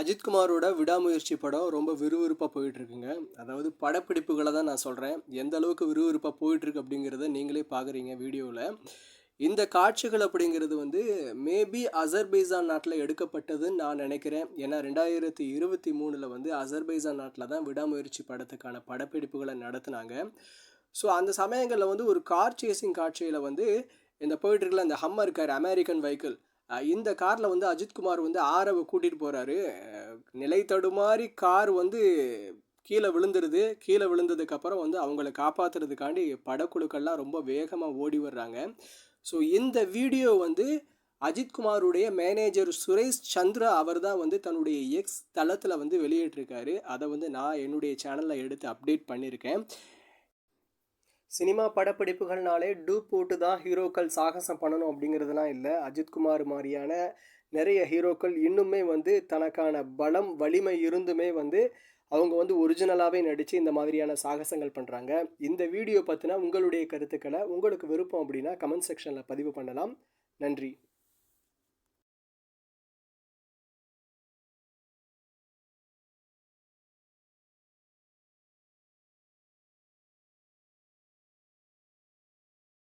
அஜித்குமாரோட விடாமுயற்சி படம் ரொம்ப விறுவிறுப்பாக போயிட்டுருக்குங்க. அதாவது படப்பிடிப்புகளை தான் நான் சொல்கிறேன் எந்த அளவுக்கு விறுவிறுப்பாக போயிட்டுருக்கு அப்படிங்கிறத நீங்களே பார்க்குறீங்க வீடியோவில் இந்த காட்சிகள் அப்படிங்கிறது வந்து மேபி அசர்பைசான் நாட்டில் எடுக்கப்பட்டதுன்னு நான் நினைக்கிறேன். ஏன்னா ரெண்டாயிரத்தி இருபத்தி மூணில் வந்து அசர்பைசான் நாட்டில் தான் விடாமுயற்சி படத்துக்கான படப்பிடிப்புகளை நடத்துனாங்க. ஸோ அந்த சமயங்களில் வந்து ஒரு கார் சேசிங் காட்சியில் வந்து இந்த போயிட்டுருக்கல அந்த ஹம்மர் கார் அமெரிக்கன் வெஹிக்கிள் இந்த காரில் வந்து அஜித்குமார் வந்து ஆரவை கூட்டிகிட்டு போகிறாரு நிலை தடுமாறி கார் வந்து கீழே விழுந்துருது. கீழே விழுந்ததுக்கப்புறம் வந்து அவங்கள காப்பாற்றுறதுக்காண்டி படக்குழுக்கள்லாம் ரொம்ப வேகமாக ஓடி வர்றாங்க. ஸோ இந்த வீடியோ வந்து அஜித்குமாருடைய மேனேஜர் சுரேஷ் சந்திரா அவர் தான் வந்து தன்னுடைய எக்ஸ் தளத்தில் வந்து வெளியிட்டிருக்காரு. அதை வந்து நான் என்னுடைய சேனலில் எடுத்து அப்டேட் பண்ணியிருக்கேன் சினிமா படப்பிடிப்புகள்னாலே டூ போட்டு தான் ஹீரோக்கள் சாகசம் பண்ணணும் அப்படிங்கிறதுலாம் இல்லை. அஜித்குமார் மாதிரியான நிறைய ஹீரோக்கள் இன்னுமே வந்து தனக்கான பலம் வலிமை இருந்துமே வந்து அவங்க வந்து ஒரிஜினலாகவே நடித்து இந்த மாதிரியான சாகசங்கள் பண்ணுறாங்க இந்த வீடியோ பற்றினா உங்களுடைய கருத்துக்களை உங்களுக்கு விருப்பம் அப்படின்னா கமெண்ட் செக்ஷனில் பதிவு பண்ணலாம். நன்றி.